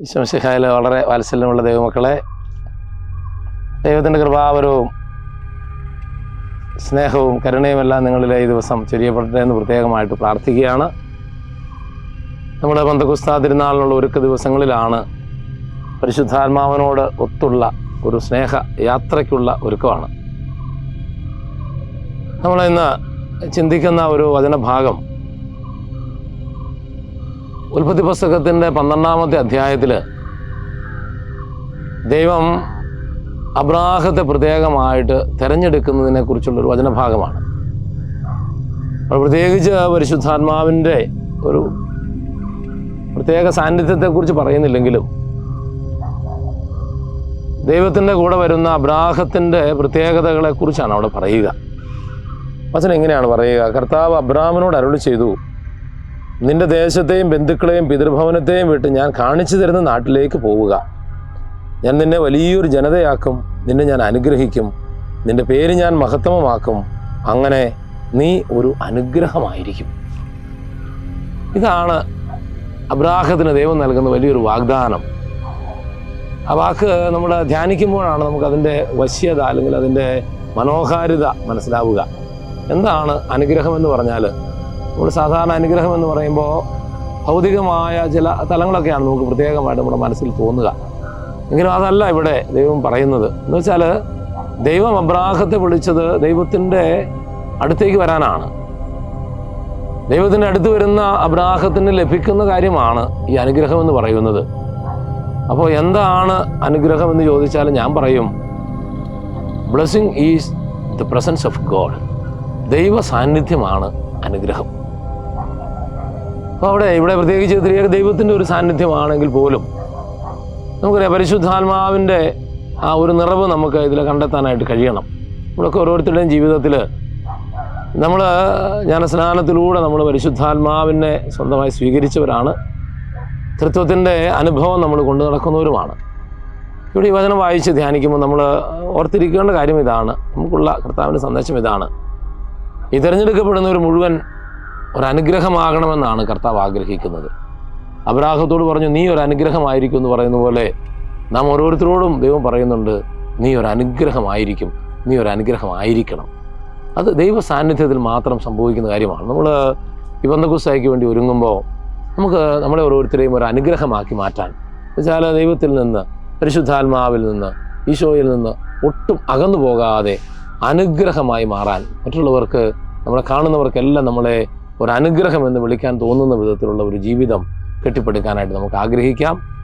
വിശ്വസിഹായിൽ വളരെ വാത്സല്യമുള്ള ദൈവമക്കളെ ദൈവത്തിന്റെ കൃപാവരവും സ്നേഹവും കരുണയുമെല്ലാം നിങ്ങളിലെ ഈ ദിവസം ചൊരിയപ്പെടട്ടെ എന്ന് പ്രത്യേകമായിട്ട് പ്രാർത്ഥിക്കുകയാണ്. നമ്മുടെ ബന്ധകുസ്താ തിരുനാളിനുള്ള ഒരുക്ക ദിവസങ്ങളിലാണ് പരിശുദ്ധാത്മാവിനോട് ഒത്തുള്ള ഒരു സ്നേഹ യാത്രയ്ക്കുള്ള ഒരുക്കമാണ്. നമ്മളിന്ന് ചിന്തിക്കുന്ന ഒരു വചനഭാഗം ഉൽപ്പത്തി പുസ്തകത്തിന്റെ പന്ത്രണ്ടാമത്തെ അധ്യായത്തിൽ ദൈവം അബ്രാഹത്തെ പ്രത്യേകമായിട്ട് തിരഞ്ഞെടുക്കുന്നതിനെ കുറിച്ചുള്ളൊരു വചനഭാഗമാണ്. പ്രത്യേകിച്ച് പരിശുദ്ധാത്മാവിന്റെ ഒരു പ്രത്യേക സാന്നിധ്യത്തെക്കുറിച്ച് പറയുന്നില്ലെങ്കിലും ദൈവത്തിന്റെ കൂടെ വരുന്ന അബ്രാഹത്തിന്റെ പ്രത്യേകതകളെക്കുറിച്ചാണ് അവിടെ പറയുക. വചനം എങ്ങനെയാണ് പറയുക? കർത്താവ് അബ്രാമിനോട് അരുളി ചെയ്തു നിന്റെ ദേശത്തെയും ബന്ധുക്കളെയും പിതൃഭവനത്തെയും വിട്ട് ഞാൻ കാണിച്ചു തരുന്ന നാട്ടിലേക്ക് പോവുക. ഞാൻ നിന്നെ വലിയൊരു ജനതയാക്കും നിന്നെ ഞാൻ അനുഗ്രഹിക്കും നിന്റെ പേര് ഞാൻ മഹത്തമമാക്കും. അങ്ങനെ നീ ഒരു അനുഗ്രഹമായിരിക്കും. ഇതാണ് അബ്രാഹത്തിന് ദൈവം നൽകുന്ന വലിയൊരു വാഗ്ദാനം. ആ വാക്ക് നമ്മൾ ധ്യാനിക്കുമ്പോഴാണ് നമുക്ക് അതിന്റെ വശ്യത അല്ലെങ്കിൽ അതിന്റെ മനോഹാരിത മനസ്സിലാവുക. എന്താണ് അനുഗ്രഹം എന്ന് പറഞ്ഞാൽ നമ്മൾ സാധാരണ അനുഗ്രഹം എന്ന് പറയുമ്പോൾ ഭൗതികമായ ചില തലങ്ങളൊക്കെയാണ് നമുക്ക് പ്രത്യേകമായിട്ട് നമ്മുടെ മനസ്സിൽ തോന്നുക. എങ്കിലും അതല്ല ഇവിടെ ദൈവം പറയുന്നത്. എന്ന് വെച്ചാൽ ദൈവം അബ്രാഹത്തെ വിളിച്ചത് ദൈവത്തിന്റെ അടുത്തേക്ക് വരാനാണ്. ദൈവത്തിന്റെ അടുത്ത് വരുന്ന അബ്രാഹത്തിന് ലഭിക്കുന്ന കാര്യമാണ് ഈ അനുഗ്രഹം എന്ന് പറയുന്നത്. അപ്പോൾ എന്താണ് അനുഗ്രഹം എന്ന് ചോദിച്ചാൽ ഞാൻ പറയും blessing is the presence of God ദൈവ സാന്നിധ്യമാണ് അനുഗ്രഹം. അപ്പോൾ അവിടെ ഇവിടെ പ്രത്യേകിച്ച് ത്രിയേക ദൈവത്തിന്റെ ഒരു സാന്നിധ്യമാണെങ്കിൽ പോലും നമുക്കറിയാം പരിശുദ്ധാത്മാവിന്റെ ആ ഒരു നിറവ് നമുക്ക് ഇതിൽ കണ്ടെത്താനായിട്ട് കഴിയണം. നമ്മളൊക്കെ ഓരോരുത്തരുടെയും ജീവിതത്തിൽ നമ്മൾ ജ്ഞാനസ്നാനത്തിലൂടെ നമ്മൾ പരിശുദ്ധാത്മാവിനെ സ്വന്തമായി സ്വീകരിച്ചവരാണ്. തൃത്വത്തിന്റെ അനുഭവം നമ്മൾ കൊണ്ടു നടക്കുന്നവരുമാണ്. ഇവിടെ ഈ വചനം വായിച്ച് ധ്യാനിക്കുമ്പോൾ നമ്മൾ ഓർത്തിരിക്കേണ്ട കാര്യം ഇതാണ്. നമുക്കുള്ള കർത്താവിന്റെ സന്ദേശം ഇതാണ്. ഈ തിരഞ്ഞെടുക്കപ്പെടുന്നവർ മുഴുവൻ ഒരു അനുഗ്രഹമാകണമെന്നാണ് കർത്താവ് ആഗ്രഹിക്കുന്നത്. അബ്രാഹത്തോട് പറഞ്ഞു നീ ഒരു അനുഗ്രഹമായിരിക്കും എന്ന് പറയുന്ന പോലെ നാം ഓരോരുത്തരോടും ദൈവം പറയുന്നുണ്ട് നീ ഒരു അനുഗ്രഹമായിരിക്കും നീ ഒരു അനുഗ്രഹമായിരിക്കണം അത് ദൈവ സാന്നിധ്യത്തിൽ മാത്രം സംഭവിക്കുന്ന കാര്യമാണ്. നമ്മൾ ഈ ബന്ധക്കുസ്തായ്ക്ക് വേണ്ടി ഒരുങ്ങുമ്പോൾ നമുക്ക് നമ്മളെ ഓരോരുത്തരെയും ഒരു അനുഗ്രഹമാക്കി മാറ്റാൻ. എന്നുവെച്ചാൽ ദൈവത്തിൽ നിന്ന് പരിശുദ്ധാത്മാവിൽ നിന്ന് ഈശോയിൽ നിന്ന് ഒട്ടും അകന്നു പോകാതെ അനുഗ്രഹമായി മാറാൻ മറ്റുള്ളവർക്ക് നമ്മളെ കാണുന്നവർക്കെല്ലാം നമ്മളെ ഒരു അനുഗ്രഹം എന്ന് വിളിക്കാൻ തോന്നുന്ന വിധത്തിലുള്ള ഒരു ജീവിതം കെട്ടിപ്പടുക്കാനായിട്ട് നമുക്ക് ആഗ്രഹിക്കാം.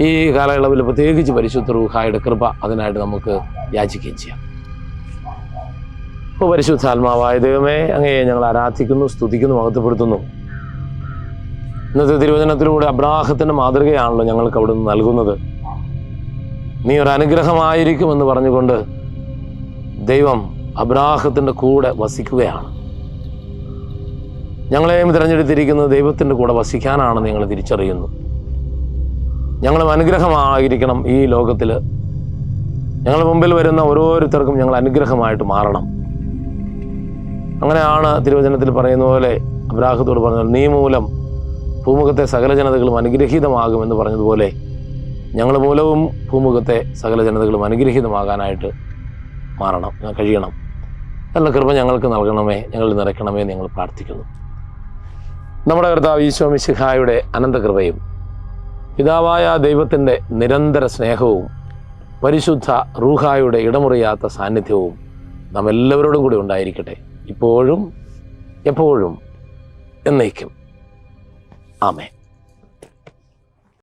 ഈ കാലയളവിൽ പ്രത്യേകിച്ച് പരിശുദ്ധ റൂഹായുടെ കൃപ അതിനായിട്ട് നമുക്ക് യാചിക്കുകയും ചെയ്യാം. ഇപ്പോൾ പരിശുദ്ധാത്മാവായ ദൈവമേ അങ്ങയെ ഞങ്ങൾ ആരാധിക്കുന്നു സ്തുതിക്കുന്നു മഹത്വപ്പെടുത്തുന്നു. ഇന്നത്തെ തിരുവചനത്തിലൂടെ അബ്രാഹത്തിന്റെ മാതൃകയാണല്ലോ ഞങ്ങൾക്ക് അവിടെ നിന്ന് നൽകുന്നത്. നീ ഒരു അനുഗ്രഹമായിരിക്കുമെന്ന് പറഞ്ഞുകൊണ്ട് ദൈവം അബ്രാഹത്തിന്റെ കൂടെ വസിക്കുകയാണ്. ഞങ്ങളെയും തിരഞ്ഞെടുത്തിരിക്കുന്നത് ദൈവത്തിന്റെ കൂടെ വസിക്കാനാണ് നിങ്ങൾ തിരിച്ചറിയുന്നു. ഞങ്ങളും അനുഗ്രഹമായിരിക്കണം ഈ ലോകത്തിൽ. ഞങ്ങൾ മുമ്പിൽ വരുന്ന ഓരോരുത്തർക്കും ഞങ്ങൾ അനുഗ്രഹമായിട്ട് മാറണം. അങ്ങനെയാണ് തിരുവചനത്തിൽ പറയുന്ന പോലെ അബ്രാഹത്തോട് പറഞ്ഞത് നീ മൂലം ഭൂമുഖത്തെ സകല ജനതകളും അനുഗ്രഹീതമാകുമെന്ന് പറഞ്ഞതുപോലെ ഞങ്ങൾ മൂലവും ഭൂമുഖത്തെ സകല ജനതകളും അനുഗ്രഹീതമാകാനായിട്ട് മാറണം കഴിയണം. നല്ല കൃപ ഞങ്ങൾക്ക് നൽകണമേ ഞങ്ങൾ നിറയ്ക്കണമേ ഞങ്ങൾ പ്രാർത്ഥിക്കുന്നു. നമ്മുടെ കർത്താവ് ഈശോ മിശിഹായുടെ അനന്തകൃപയും പിതാവായ ദൈവത്തിന്റെ നിരന്തര സ്നേഹവും പരിശുദ്ധ റൂഹായുടെ ഇടമുറിയാത്ത സാന്നിധ്യവും നമ്മെല്ലാവരോടും കൂടി ഉണ്ടായിരിക്കട്ടെ. ഇപ്പോഴും എപ്പോഴും എന്നേക്കും. ആമേ